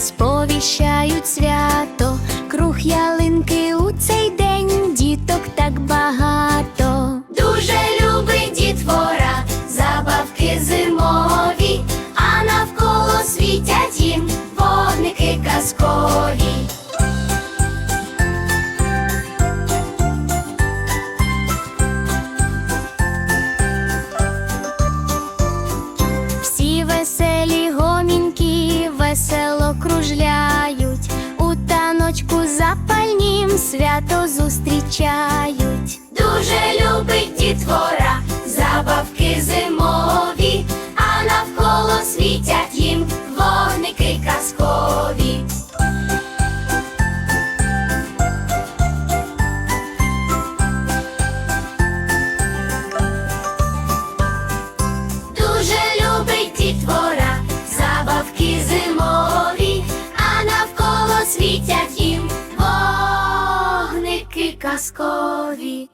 сповіщають свято, круг ялин. Весело кружляють, у таночку запальнім свято зустрічають. Дуже любить дітвора казкові.